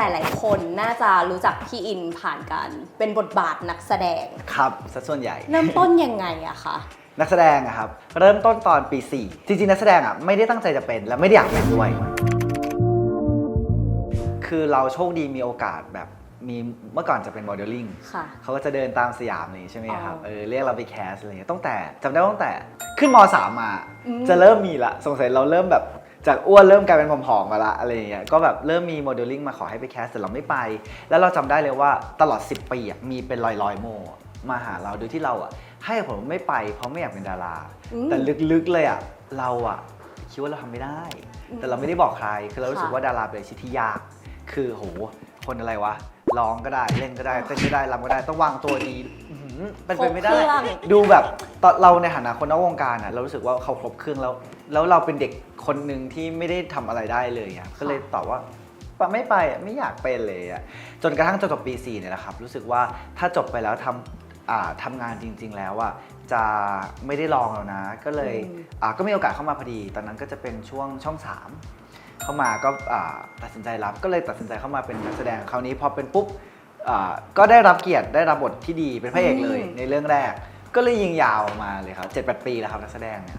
หลาย ๆ คนน่าจะรู้จักพี่อินผ่านการเป็นบทบาทนักแสดง ครับซะส่วนใหญ่ เริ่มต้นยังไงอะคะ นักแสดงอะครับ เริ่มต้นตอนปี 4 จริง ๆ นักแสดงอะไม่ได้ตั้งใจจะเป็นและไม่ได้อยากเป็นด้วย คือเราโชคดีมีโอกาสแบบมีเมื่อก่อนจะเป็นโมเดลลิ่งค่ะ เขาก็จะเดินตามสยามเลยใช่ไหมครับอ๋อเออเรียกเราไปแคสอะไรเงี้ยตั้งแต่จำได้ว่าตั้งแต่ขึ้นม .3 มา อืม จะเริ่มมีละสงสัยเราเริ่มแบบ จากอ้วนเริ่มกลายเป็นผอมๆมาละอะไรเงี้ยก็แบบเริ่มมีโมเดลลิ่งมาขอให้ไปแคสแต่เราไม่ไป แล้วเราจำได้เลยว่าตลอด 10 ปีอะมีเป็นร้อยๆโมมาหาเราโดยที่เราอะให้เหตุผลว่าไม่ไปเพราะไม่อยากเป็นดารา อืมแต่ลึกๆเลยอะเราอะคิดว่าเราทำไม่ได้ อืมแต่เราไม่ได้บอกใครคือเรารู้สึกค่ะ ว่าดาราเป็นอาชีพที่ยาก คือโหคนอะไรวะร้องก็ได้เล่นก็ได้เต้นก็ได้รำก็ได้ต้องวางตัวดีอื้อหือเป็นไปไม่ได้ ครบเครื่อง ดูแบบตอนเราในฐานะคนนอกวงการอะเรารู้สึกว่าเขาครบเครื่องแล้ว แล้วเราเป็นเด็ก คนหนึ่งที่ไม่ได้ทำอะไรได้เลยอะก็เลยตอบว่าปะไม่ไปอะไม่อยากเป็นเลยอะจนกระทั่งจนจบปี4เนี่ยแหละครับ รู้สึกว่าถ้าจบไปแล้วทำอ่าทำงานจริง ๆ แล้วอะจะไม่ได้ลองแล้วนะ ก็เลยอืม อ่าก็มีโอกาสเข้ามาพอดี ตอนนั้นก็จะเป็นช่วงช่อง 3 เข้ามาก็อ่าตัดสินใจรับก็เลยตัดสินใจเข้ามาเป็นนักแสดงคราวนี้พอเป็นปุ๊บอ่าก็ได้รับเกียรติได้รับบทที่ดีเป็นพระเอกเลยอืมในเรื่องแรก ก็เลยยิงยาวมาเลยครับ7-8ปีแล้วครับนักแสดงเนี่ย